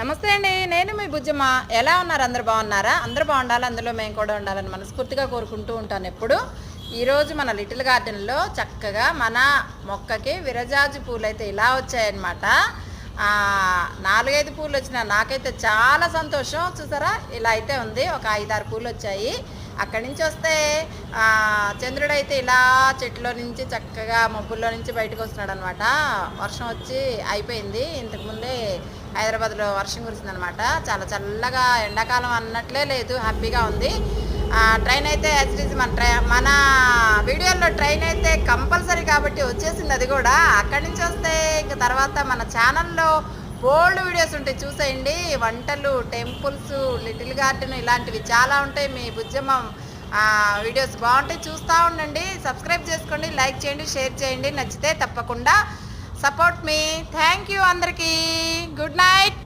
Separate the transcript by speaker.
Speaker 1: నమస్తే అండి. నేను మీ బుజ్జమ్మ ఎలా ఉన్నారు? అందరు బాగున్నారా? అందరూ బాగుండాలి. అందులో మేము కూడా ఉండాలని మనస్ఫూర్తిగా కోరుకుంటూ ఉంటాను ఎప్పుడు. ఈరోజు మన లిటిల్ గార్డెన్లో చక్కగా మన మొక్కకి విరజాజు పూలు అయితే ఇలా వచ్చాయన్నమాట. నాలుగైదు పూలు వచ్చిన నాకైతే చాలా సంతోషం. చూసారా? ఇలా అయితే ఉంది. ఒక ఐదారు పూలు వచ్చాయి. అక్కడి నుంచి వస్తే చంద్రుడైతే చంద్రుడు అయితే ఇలా చెట్లో నుంచి చక్కగా మబ్బుల్లో నుంచి బయటకు వస్తున్నాడు అనమాట వర్షం వచ్చి అయిపోయింది. ఇంతకుముందే హైదరాబాద్లో వర్షం కురిసిందనమాట. చాలా చల్లగా ఎండాకాలం అన్నట్లే లేదు హ్యాపీగా ఉంది. ట్రైన్ అయితే యాజ్ మన ట్రై మన వీడియోలో ట్రైన్ అయితే కంపల్సరీ కాబట్టి వచ్చేసింది అది కూడా. అక్కడి నుంచి వస్తే ఇంకా తర్వాత మన ఛానల్లో బోల్డ్ వీడియోస్ ఉంటాయి చూసేయండి. వంటలు టెంపుల్స్ లిటిల్ గార్డెన్ ఇలాంటివి చాలా ఉంటాయి. మీ బుజ్జమ్మ వీడియోస్ బాగుంటాయి. చూస్తూ ఉండండి. సబ్స్క్రైబ్ చేసుకోండి లైక్ చేయండి షేర్ చేయండి. నచ్చితే తప్పకుండా సపోర్ట్ మీ. థ్యాంక్ యూ అందరికీ. Good night.